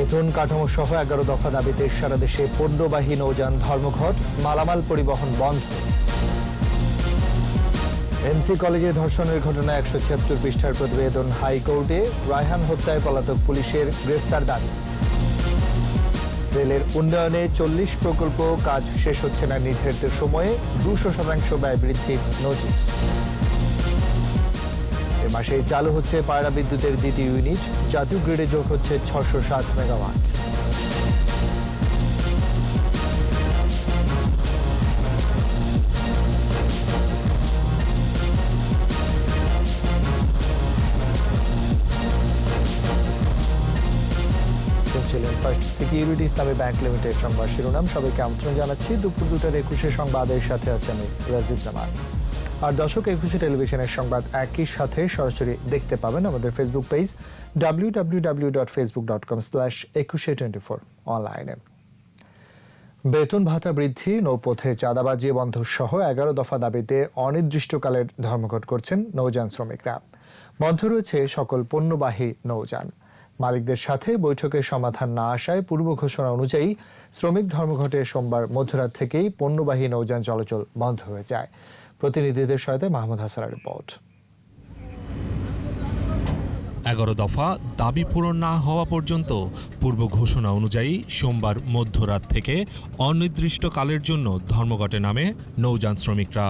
বেতন কাঠামো সহ এগারো দফা দাবিতে সারা দেশে পণ্যবাহী নৌযান ধর্মঘট, মালামাল পরিবহন বন্ধ। এমসি কলেজে ধর্ষণের ঘটনায় একশো ছিয়াত্তর পৃষ্ঠার প্রতিবেদন হাইকোর্টে, রায়হান হত্যায় পলাতক পুলিশের গ্রেফতার দাবি। রেলের উন্নয়নে চল্লিশ প্রকল্প কাজ শেষ হচ্ছে না নির্ধারিত সময়ে, দুশো শতাংশ ব্যয় বৃদ্ধির নজির। মাসে চালু হচ্ছে পায়রা বিদ্যুতের দ্বিতীয় ইউনিট, জাতীয় গ্রিডে যোগ হচ্ছে ছশো সাত megawatt. First security Islami bank limited সংবাদ শিরোনাম। সবাইকে আমন্ত্রণ জানাচ্ছি। দুপুর দুটার একুশে সংবাদের সাথে আছে আমি রাজীব জামান। আর দর্শক, একুশে টেলিভিশনের সংবাদ একই সাথে সরাসরি দেখতে পাবেন আমাদের ফেসবুক পেজ ডাব্লিউ ডাব্লিউ অনলাইনে বেতন ভাতা বৃদ্ধি, নৌপথে চাঁদাবাজি বন্ধ সহ এগারো দফা দাবিতে অনির্দিষ্টকালের ধর্মঘট করছেন নৌযান শ্রমিকরা। বন্ধ রয়েছে সকল পণ্যবাহী নৌযান। মালিকদের সাথে বৈঠকে সমাধান না আসায় পূর্ব ঘোষণা অনুযায়ী শ্রমিক ধর্মঘটে সোমবার মধ্যরাত থেকেই পণ্যবাহী নৌযান চলাচল বন্ধ হয়ে যায়। প্রতিনিধিদের সহায়তা মাহমুদ হাসানের রিপোর্ট। এগারো দফা দাবি পূরণ না হওয়া পর্যন্ত পূর্ব ঘোষণা অনুযায়ী সোমবার মধ্যরাত থেকে অনির্দিষ্টকালের জন্য ধর্মঘটে নামে নৌযান শ্রমিকরা।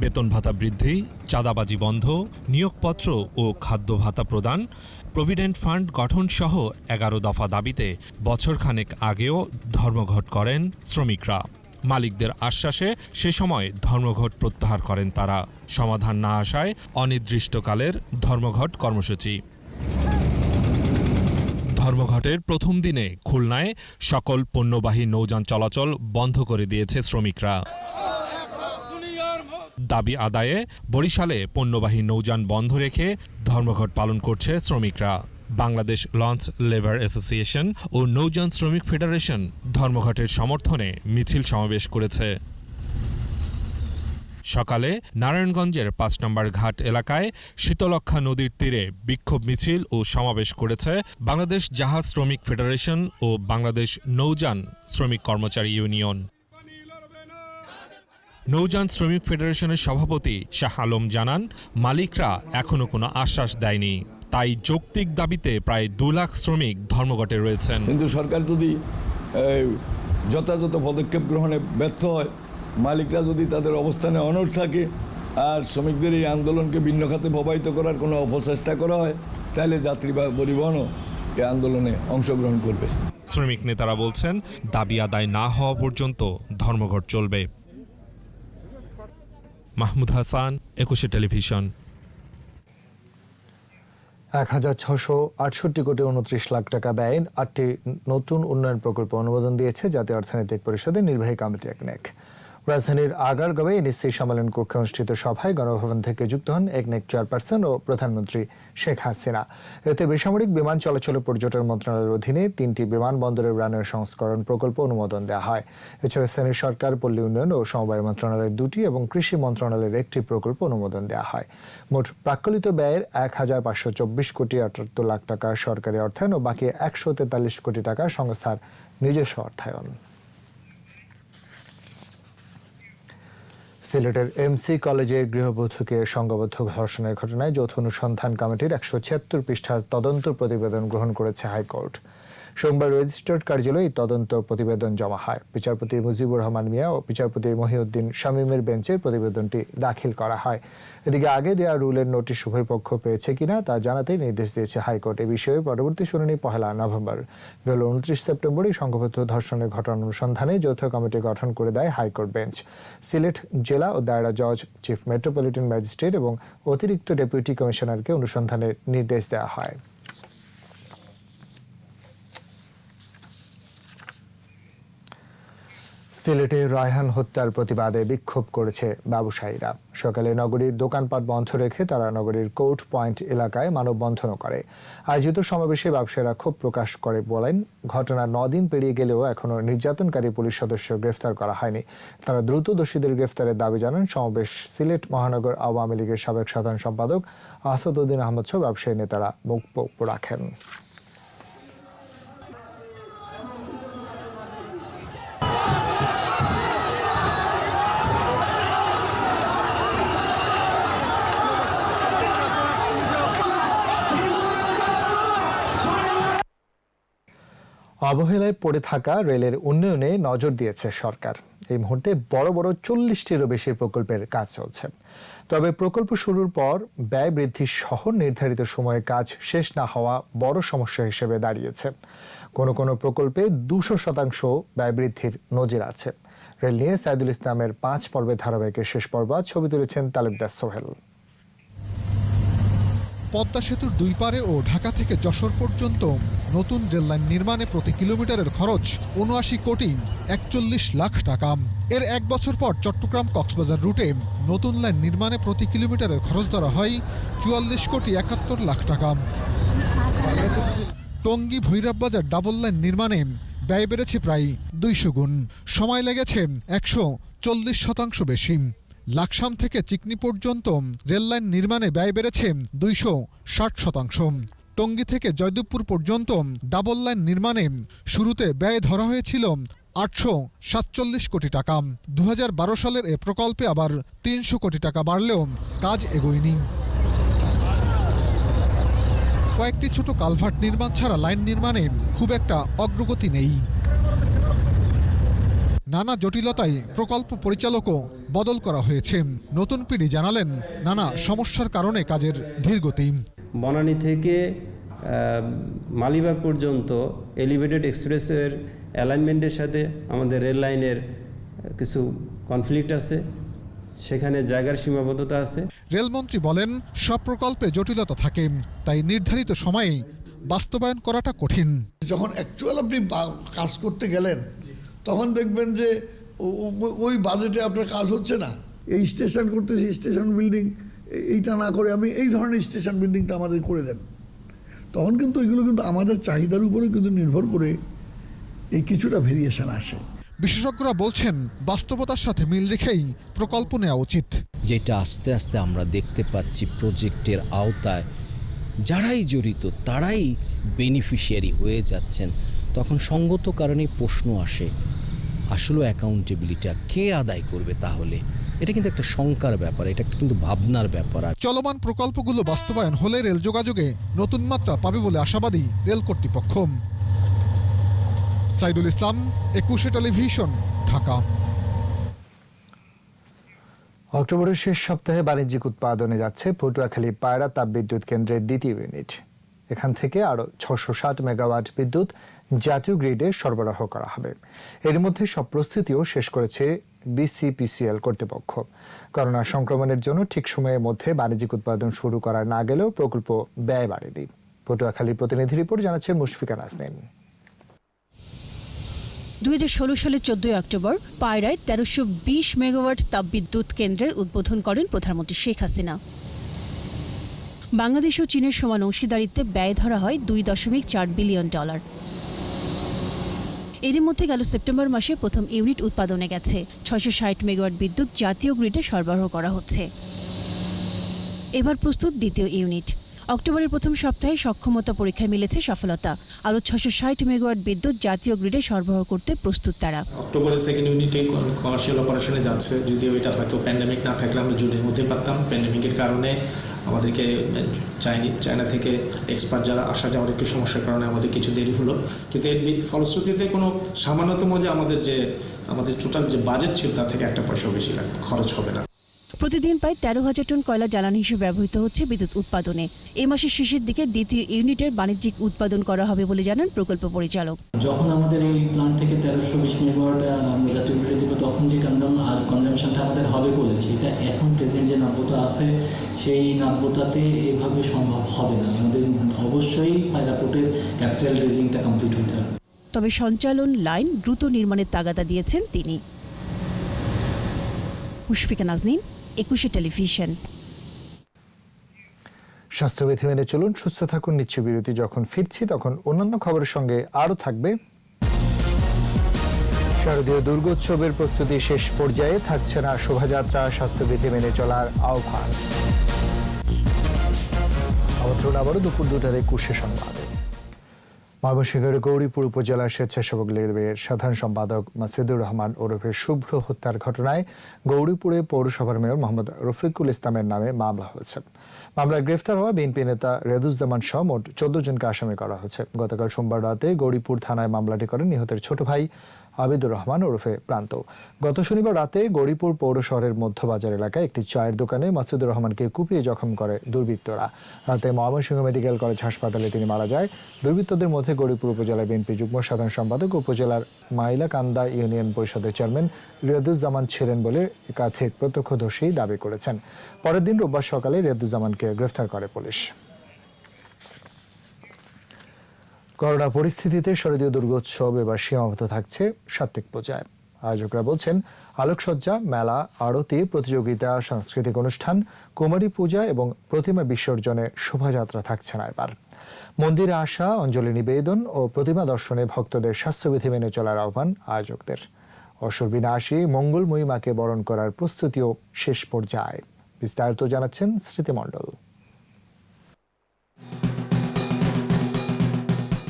বেতন ভাতা বৃদ্ধি, চাঁদাবাজি বন্ধ, নিয়োগপত্র ও খাদ্য ভাতা প্রদান, প্রভিডেন্ট ফান্ড গঠন সহ এগারো দফা দাবিতে বছরখানেক আগেও ধর্মঘট করেন শ্রমিকরা। মালিকদের আশ্বাসে সে সময় ধর্মঘট প্রত্যাহার করেন তারা। সমাধান না আসায় অনির্দিষ্টকালের ধর্মঘট কর্মসূচি। ধর্মঘটের প্রথম দিনে খুলনায় সকল পণ্যবাহী নৌযান চলাচল বন্ধ করে দিয়েছে শ্রমিকরা। দাবি আদায়ে বরিশালে পণ্যবাহী নৌযান বন্ধ রেখে ধর্মঘট পালন করছে শ্রমিকরা। বাংলাদেশ লঞ্চ লেবার অ্যাসোসিয়েশন ও নৌযান শ্রমিক ফেডারেশন ধর্মঘটের সমর্থনে মিছিল সমাবেশ করেছে। সকালে নারায়ণগঞ্জের পাঁচ নম্বর ঘাট এলাকায় শীতলক্ষা নদীর তীরে বিক্ষোভ মিছিল ও সমাবেশ করেছে বাংলাদেশ জাহাজ শ্রমিক ফেডারেশন ও বাংলাদেশ নৌযান শ্রমিক কর্মচারী ইউনিয়ন। নৌযান শ্রমিক ফেডারেশনের সভাপতি শাহ আলম জানান, মালিকরা এখনও কোনো আশ্বাস দেয়নি। তাই যৌক্তিক দাবিতে প্রায় দু লাখ শ্রমিক ধর্মঘটে রয়েছেন। কিন্তু সরকার যদি যথাযথ পদক্ষেপ গ্রহণে ব্যর্থ হয় মালিকরা যদি তাদের অবস্থানে অনড় থাকে আর শ্রমিকদের এই আন্দোলনকে ভিন্ন খাতে প্রবাহিত করার কোনো অপচেষ্টা করা হয় তাহলে যাত্রী বা পরিবহনও এই আন্দোলনে অংশগ্রহণ করবে। শ্রমিক নেতারা বলছেন দাবি আদায় না হওয়া পর্যন্ত ধর্মঘট চলবে। মাহমুদ হাসান একুশে টেলিভিশন। এক হাজার ছশো আটষট্টি কোটি উনত্রিশ লাখ টাকা ব্যয়ে আটটি নতুন উন্নয়ন প্রকল্প অনুমোদন দিয়েছে জাতীয় অর্থনৈতিক পরিষদের নির্বাহী কমিটি একনেক রাজধানীর আগারগাঁওয়ে এনএসসি সম্মেলন কক্ষে অনুষ্ঠিত সভায় গণভবন থেকে যুক্ত হন একনেক চেয়ারপারসন ও প্রধানমন্ত্রী শেখ হাসিনা। এতে বেসামরিক বিমান চলাচল পর্যটন মন্ত্রণালয়ের অধীনে তিনটি বিমানবন্দরের উন্নয়ন সংস্করণ প্রকল্প অনুমোদন দেওয়া হয়। এছাড়া স্থানীয় সরকার, পল্লী উন্নয়ন ও সমবায় মন্ত্রণালয়ের দুটি এবং কৃষি মন্ত্রণালয়ের একটি প্রকল্প অনুমোদন দেওয়া হয়। মোট প্রাক্কলিত ব্যয়ের এক হাজার পাঁচশো চব্বিশ কোটি আটাত্তর লাখ টাকা সরকারি অর্থায়ন ও বাকি একশো তেতাল্লিশ কোটি টাকা সংস্থার নিজস্ব অর্থায়ন। সিলেটের এমসি কলেজে গৃহবধূকে সংঘবদ্ধ ধর্ষণের ঘটনায় যৌথ অনুসন্ধান কমিটির একশো ছিয়াত্তর পৃষ্ঠার তদন্ত প্রতিবেদন গ্রহণ করেছে হাইকোর্ট। সোমবার রেজিস্টার্ড কার্যালয়ে তদন্ত প্রতিবেদন জমা হয়। বিচারপতি মুজিবুর রহমান মিয়া ও বিচারপতি মহিউদ্দিন শামীমের বেঞ্চে প্রতিবেদনটি দাখিল করা হয়। এদিকে আগে দেওয়া রুলের নোটিশ উভয় পক্ষ পেয়েছে কিনা তা জানাতেই নির্দেশ দিয়েছে হাইকোর্ট। এ বিষয়ে পরবর্তী শুনানি পহেলা নভেম্বর। গেল উনত্রিশ সেপ্টেম্বরই সংঘবদ্ধ ধর্ষণের ঘটনা অনুসন্ধানে যৌথ কমিটি গঠন করে দেয় হাইকোর্ট বেঞ্চ। সিলেট জেলা ও দায়রা জজ, চিফ মেট্রোপলিটন ম্যাজিস্ট্রেট এবং অতিরিক্ত ডেপুটি কমিশনারকে অনুসন্ধানের নির্দেশ দেওয়া হয়। সিলেটে রায়হান হত্যার প্রতিবাদে বিক্ষোভ করেছে ব্যবসায়ীরা সকালে নগরীর দোকানপাট বন্ধ রেখে তারা নগরীর কোর্ট পয়েন্ট এলাকায় মানববন্ধনও করে। আয়োজিত সমাবেশে ব্যবসায়ীরা ক্ষোভ প্রকাশ করে বলেন, ঘটনা দিন পেরিয়ে গেলেও এখনও নির্যাতনকারী পুলিশ সদস্য গ্রেফতার করা হয়নি। তারা দ্রুত দোষীদের গ্রেফতারের দাবি জানান। সমাবেশ সিলেট মহানগর আওয়ামী লীগের সাবেক সাধারণ সম্পাদক আসাদুদ্দিন আহমদ সহ ব্যবসায়ী নেতারা বক্তব্য রাখেন। অবহেলায় পড়ে থাকা রেলের উন্নয়নে নজর দিয়েছে সরকার। এই মুহূর্তে বড় বড় চল্লিশটিরও বেশি প্রকল্পের কাজ চলছে। তবে প্রকল্প শুরুর পর ব্যয় বৃদ্ধি সহ নির্ধারিত সময়ে কাজ শেষ না হওয়া বড় সমস্যা হিসেবে দাঁড়িয়েছে। কোনো কোনো প্রকল্পে দুশো শতাংশ ব্যয় বৃদ্ধির নজির আছে। রেল নিয়ে সাইদুল ইসলামের পাঁচ পর্বের ধারাবাহিকের শেষ পর্ব ছবি তুলেছেন তালুকদার সোহেল। পদ্মা সেতুর দুই পারে ও ঢাকা থেকে যশোর পর্যন্ত নতুন রেললাইন নির্মাণে প্রতি কিলোমিটারের খরচ উনআশি কোটি একচল্লিশ লাখ টাকা। এর এক বছর পর চট্টগ্রাম কক্সবাজার রুটে নতুন লাইন নির্মাণে প্রতি কিলোমিটারের খরচ ধরা হয় চুয়াল্লিশ কোটি একাত্তর লাখ টাকা। টঙ্গী ভৈরব বাজার ডাবল লাইন নির্মাণে ব্যয় বেড়েছে প্রায় দুইশো গুণ। সময় লেগেছে একশো চল্লিশ শতাংশ বেশি। লাকসাম থেকে চিকনি পর্যন্ত রেললাইন নির্মাণে ব্যয় বেড়েছে দুইশো ষাট শতাংশ। টঙ্গী থেকে জয়দেবপুর পর্যন্ত ডাবল লাইন নির্মাণে শুরুতে ব্যয় ধরা হয়েছিল আটশো সাতচল্লিশ কোটি টাকা। দু হাজার বারো সালের এ প্রকল্পে আবার তিনশো কোটি টাকা বাড়লেও কাজ এগোয়নি। কয়েকটি ছোট কালভার্ট নির্মাণ ছাড়া লাইন নির্মাণে খুব একটা অগ্রগতি নেই। নানা জটিলতায় প্রকল্প পরিচালকও বদল করা হয়েছে। নতুন পিঢ়ি জানালেন নানা সমস্যার কারণে কাজের ধীরগতি বনানী থেকে মালিবাগ পর্যন্ত এলিভেটেড এক্সপ্রেসের অ্যালাইনমেন্টের সাথে আমাদের রেল লাইনের কিছু কনফ্লিক্ট আছে সেখানে জায়গার সীমাবদ্ধতা আছে। রেলমন্ত্রী বলেন সব প্রকল্পে জটিলতা থাকে তাই নির্ধারিত সময়ে বাস্তবায়ন করাটা কঠিন। যখন অ্যাকচুয়াল আপনি কাজ করতে গেলেন তখন দেখবেন যে ওই বাজেটে আপনার কাজ হচ্ছে না। এই স্টেশন করতেছি স্টেশন বিল্ডিং এইটা না করে আমি এই ধরনের স্টেশন বিল্ডিংটা আমাদের করে দেন। তখন কিন্তু এগুলো কিন্তু আমাদের চাহিদার উপরে কিন্তু নির্ভর করে এই কিছুটা ভেরিয়েশন আসে। বিশেষজ্ঞরা বলছেন বাস্তবতার সাথে মিল রেখেই প্রকল্প নেওয়া উচিত। যেটা আস্তে আস্তে আমরা দেখতে পাচ্ছি প্রজেক্টের আওতায় যারাই জড়িত তারাই বেনিফিশিয়ারি হয়ে যাচ্ছেন। তখন সঙ্গত কারণে প্রশ্ন আসে আসলে অ্যাকাউন্টেবিলিটা কে আদায় করবে তাহলে? এটা কিন্তু একটা শঙ্কার ব্যাপার এটা কিন্তু ভাবনার ব্যাপার আর চলমান প্রকল্পগুলো বাস্তবায়ন হলে রেল যোগাযোগে নতুন মাত্রা পাবে বলে আশাবাদী রেল কর্তৃপক্ষ। সাইদুল ইসলাম একুশে টেলিভিশন ঢাকা। অক্টোবরের শেষ সপ্তাহে বাণিজ্যিক উৎপাদনে যাচ্ছে পটুয়াখালী পায়রা তাপবিদ্যুৎ কেন্দ্রের দ্বিতীয় ইউনিট। এখান থেকে আরও ছশো ষাট মেগাওয়াট বিদ্যুৎ জাতীয় গ্রিডে সরবরাহ করা হবে। এর মধ্যে সব প্রস্তুতিও শেষ করেছে বিসিপিসিএল কর্তৃপক্ষ। করোনা সংক্রমণের জন্য ঠিক সময়ের মধ্যে বাণিজ্যিক উৎপাদন শুরু করা না গেলেও প্রকল্প ব্যয় বাড়েনি। পটুয়াখালীর প্রতিনিধি রিপোর্ট জানাচ্ছে মুশফিকা নাজনীন দুই সালের চোদ্দই অক্টোবর পায়রায় তেরোশো বিশ মেগাওয়াট তাপবিদ্যুৎ কেন্দ্রের উদ্বোধন করেন প্রধানমন্ত্রী শেখ হাসিনা। বাংলাদেশ ও চীনের সমান অংশীদারিত্বে ব্যয় ধরা হয় দুই দশমিক চার বিলিয়ন ডলার। এরই মধ্যে গেল সেপ্টেম্বর মাসে প্রথম ইউনিট উৎপাদনে গেছে। ছয়শো ষাট মেগাওয়াট বিদ্যুৎ জাতীয় গ্রিডে সরবরাহ করা হচ্ছে। এবার প্রস্তুত দ্বিতীয় ইউনিট। অক্টোবরের প্রথম সপ্তাহে সক্ষমতা পরীক্ষায় মিলেছে সফলতা। আরও ছশো ষাট মেগাওয়াট বিদ্যুৎ জাতীয় গ্রিডে সরবরাহ করতে প্রস্তুত তারা। অক্টোবরের সেকেন্ড ইউনিটে কমার্শিয়াল অপারেশনে যাচ্ছে। যদিও এটা হয়তো প্যান্ডেমিক না থাকলে আমরা জুনের মধ্যে পারতাম। প্যান্ডেমিকের কারণে আমাদেরকে চাইনি চায়না থেকে এক্সপার্ট যারা আসা যাওয়ার একটু সমস্যার কারণে আমাদের কিছু দেরি হলো। কিন্তু এর ফলশ্রুতিতে কোনো সামান্যতম যে আমাদের যে, আমাদের টোটাল যে বাজেট ছিল, তার থেকে একটা পয়সা বেশি খরচ হবে না। প্রতিদিন প্রায় তেরো হাজার টন কয়লা জ্বালানি হিসেবে ব্যবহৃত হচ্ছে বিদ্যুৎ উৎপাদনে। এই মাসের শেষের দিকে দ্বিতীয় ইউনিটের বাণিজ্যিক উৎপাদন করা হবে বলে জানান প্রকল্প পরিচালক। যখন আমাদের এই প্ল্যান্ট থেকে তেরোশো বিশ মেগাওয়াট আমরা জাতীয় গ্রিডে দিব তখন যে কনজাম কনজামশনটা আমাদের হবে বলে সেটা এখন প্রেজেন্ট যে নাব্যতা আছে সেই নাব্যতাতে এভাবে সম্ভব হবে না। আমাদের অবশ্যই পায়রাপোর্টের ক্যাপিটাল রেজিংটা কমপ্লিট হতে হবে। তবে সঞ্চালন লাইন দ্রুত নির্মাণের তাগাদা দিয়েছেন তিনি। মুশফিকা নাজনীন একুশে টেলিভিশন। স্বাস্থ্যবিধি মেনে চলুন, সুস্থ থাকুন, নিচ্ছ বিরতি। যখন ফিরছি, তখন অন্যান্য খবরের সঙ্গে আরও থাকবে। শারদীয় দুর্গোৎসবের প্রস্তুতি শেষ পর্যায়ে থাকছে না শোভাযাত্রা স্বাস্থ্যবিধি মেনে চলার আহ্বান। আমন্ত্রণ আবারও দুপুর দুটার একুশে সংবাদে। ময়মনসিংহের গৌরীপুর উপজেলার স্বেচ্ছাসেবক লীগের সাধারণ সম্পাদক মাসিদুর রহমান ওরফে শুভ্র হত্যার ঘটনায় গৌরীপুরে পৌরসভার মেয়র মোহাম্মদ রফিকুল ইসলামের নামে মামলা হয়েছে। মামলায় গ্রেফতার হওয়া বিএনপি নেতা রেদুজ্জামান সহ মোট চোদ্দ জনকে আসামি করা হয়েছে। গতকাল সোমবার রাতে গৌরীপুর থানায় মামলাটি করেন নিহতের ছোট ভাই আবিদুর রহমান ওরফে প্রান্ত। গত শনিবার রাতে গৌরীপুর পৌর শহরের মধ্যবাজার এলাকায় একটি চায়ের দোকানে মাসুদুর রহমানকে কুপিয়ে জখম করে দুর্বৃত্তরা। রাতে ময়মনসিংহ মেডিকেল কলেজ হাসপাতালে তিনি মারা যায়। দুর্বৃত্তদের মধ্যে গৌরীপুর উপজেলা বিএনপি যুগ্ম সাধারণ সম্পাদক উপজেলার মাইলাকান্দা ইউনিয়ন পরিষদের চেয়ারম্যান রেদুজ্জামান ছিলেন বলে একাধিক প্রত্যক্ষদর্শী দাবি করেছেন। পরের দিন রোববার সকালে রেদুজ্জামানকে গ্রেফতার করে পুলিশ। করোনা পরিস্থিতিতে শারদীয় দুর্গোৎসব এবার সীমাবদ্ধ থাকছে সাত্বিক পূজায় আয়োজকরা বলছেন, আলোকসজ্জা, মেলা, আরতি, প্রতিযোগিতা, সাংস্কৃতিক অনুষ্ঠান, কুমারী পূজা এবং প্রতিমা বিসর্জনে শোভাযাত্রা থাকছে না এবার। মন্দিরে আসা, অঞ্জলি নিবেদন ও প্রতিমা দর্শনে ভক্তদের স্বাস্থ্যবিধি মেনে চলার আহ্বান আয়োজকদের। অসুর বিনাশী, মঙ্গলময়ী মাকে বরণ করার প্রস্তুতিও শেষ পর্যায়ে। বিস্তারিত জানাচ্ছেন স্মৃতিমণ্ডল।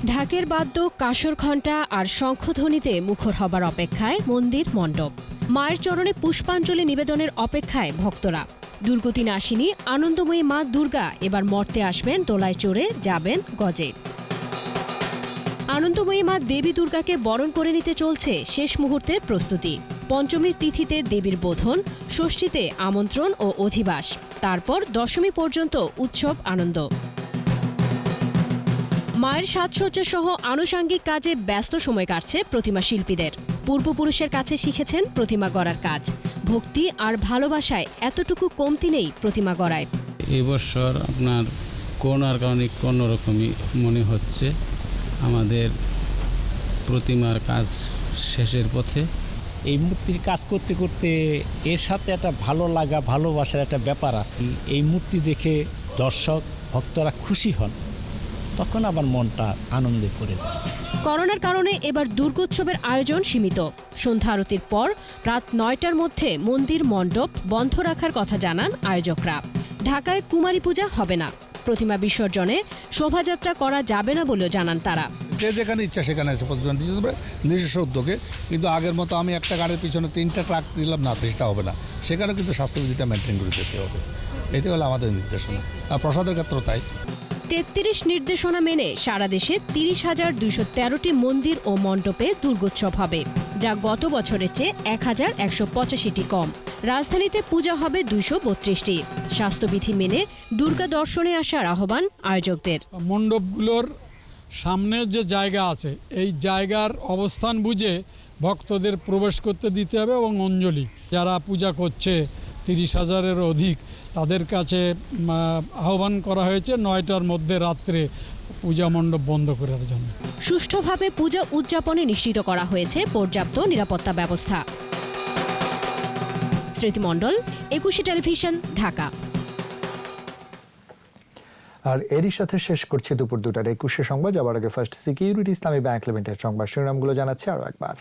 ঢাকের বাদ্য, কাসর ঘণ্টা আর শঙ্খধ্বনিতে মুখর হবার অপেক্ষায় মন্দির মণ্ডপ। মায়ের চরণে পুষ্পাঞ্জলি নিবেদনের অপেক্ষায় ভক্তরা। দুর্গতি নাশিনী, আনন্দময়ী মা দুর্গা এবার মর্তে আসবেন, দোলায় চড়ে যাবেন গজে। আনন্দময়ী মা দেবী দুর্গাকে বরণ করে নিতে চলছে শেষ মুহূর্তের প্রস্তুতি। পঞ্চমীর তিথিতে দেবীর বোধন, ষষ্ঠীতে আমন্ত্রণ ও অধিবাস। তারপর দশমী পর্যন্ত উৎসব আনন্দ। মায়ের সাজসজ্জা সহ আনুষাঙ্গিক কাজে ব্যস্ত সময় কাটছে প্রতিমা শিল্পীদের। পূর্বপুরুষের কাছে শিখেছেন প্রতিমা গড়ার কাজ। ভক্তি আর ভালোবাসায় এতটুকু কমতি নেই প্রতিমা গড়ায়। এবছর আপনার করোনার কারণে অন্যরকমই মনে হচ্ছে আমাদের প্রতিমার কাজ শেষের পথে। এই মূর্তির কাজ করতে করতে এর সাথে একটা ভালো লাগা ভালোবাসার একটা ব্যাপার আছে। এই মূর্তি দেখে দর্শক ভক্তরা খুশি হন। তখন আবার মনটা আনন্দে ভরে যায়। করোনার কারণে এবার দুর্গোৎসবের আয়োজন সীমিত। সন্ধ্যা আরতির পর রাত নয়টার মধ্যে মন্দির মণ্ডপ বন্ধ রাখার কথা জানান আয়োজকরা। ঢাকায় কুমারী পূজা হবে না। প্রতিমা বিসর্জনে শোভাযাত্রা করা যাবে না বলেও জানান তারা। যে যেখানে ইচ্ছা সেখানে এসে প্রতিদান দিচ্ছে। নিজস্ব উদ্যোগে কিন্তু আগের মতো আমি একটা গাড়ির পিছনে তিনটা ট্রাক দিলাম না সেটা হবে না। সেখানে কিন্তু স্বাস্থ্যবিধিটা মেনটেন করে যেতে হবে। এটাই হলো আমাদের নির্দেশনা। আর প্রসাদের ক্ষেত্রেও তাই। তেত্রিশ নির্দেশনা মেনে সারা দেশে তিরিশ হাজার দুইশো তেরোটি মন্দির ও মণ্ডপে দুর্গোৎসব হবে, যা গত বছরের চেয়ে এক হাজার একশো পঁচাশিটি কম। রাজধানীতে পূজা হবে দুইশো বত্রিশটি। স্বাস্থ্যবিধি মেনে দুর্গা দর্শনে আসার আহ্বান আয়োজকদের। মণ্ডপগুলোর সামনে যে জায়গা আছে, এই জায়গার অবস্থান বুঝে ভক্তদের প্রবেশ করতে দিতে হবে এবং অঞ্জলি। যারা পূজা করছে তিরিশ হাজারের অধিক তাদের কাছে আহ্বান করা হয়েছে নয়টার মধ্যে রাত্রে পূজা মণ্ডপ বন্ধ করার জন্য। সুষ্ঠুভাবে পূজা উদযাপনে নিশ্চিত করা হয়েছে পর্যাপ্ত নিরাপত্তা ব্যবস্থা। স্মৃতিমণ্ডল একুশে টেলিভিশন ঢাকা। আর এরই সাথে শেষ করছি দুপুর দুটার একুশে সংবাদ। যাবার আগে first security Islami bank limited সংবাদ শিরোনামগুলো জানাচ্ছি আরও একবার।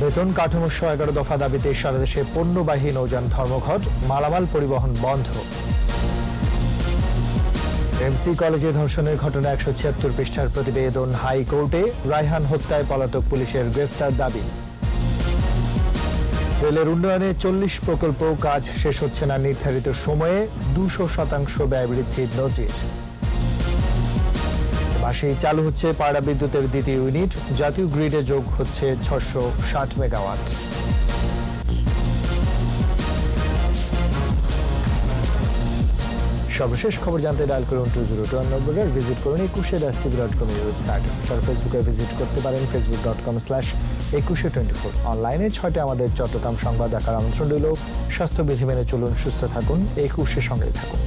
বেতন কাঠামো সহ এগারো দফা দাবিতে সারা দেশে পণ্যবাহী নৌযান ধর্মঘট, মালামাল পরিবহন বন্ধ। এমসি কলেজে ধর্ষণের ঘটনা একশো ছিয়াত্তর পৃষ্ঠার প্রতিবেদন হাইকোর্টে, রায়হান হত্যায় পলাতক পুলিশের গ্রেফতার দাবি। রেলের উন্নয়নে চল্লিশ প্রকল্প কাজ শেষ হচ্ছে না নির্ধারিত সময়ে, দুশো শতাংশ ব্যয় বৃদ্ধির নজির। মাসেই চালু হচ্ছে পায়রা বিদ্যুতের দ্বিতীয় ইউনিট। জাতীয় গ্রিডে যোগ হচ্ছে ছশো ষাট মেগাওয়াট। সর্বশেষ খবর জানতে ডায়াল করুন টু জিরো টু নম্বরে ভিজিট করুন একুশে ডাস টিভি ডট কম এর ওয়েবসাইট। সর ফেসবুকে ভিজিট করতে পারেন, Facebook dot com slash Ekushey twenty four অনলাইনে ছয়টা আমাদের চট্টগ্রাম সংবাদ দেখার আমন্ত্রণ রইল। স্বাস্থ্যবিধি মেনে চলুন, সুস্থ থাকুন একুশে সঙ্গে থাকুন।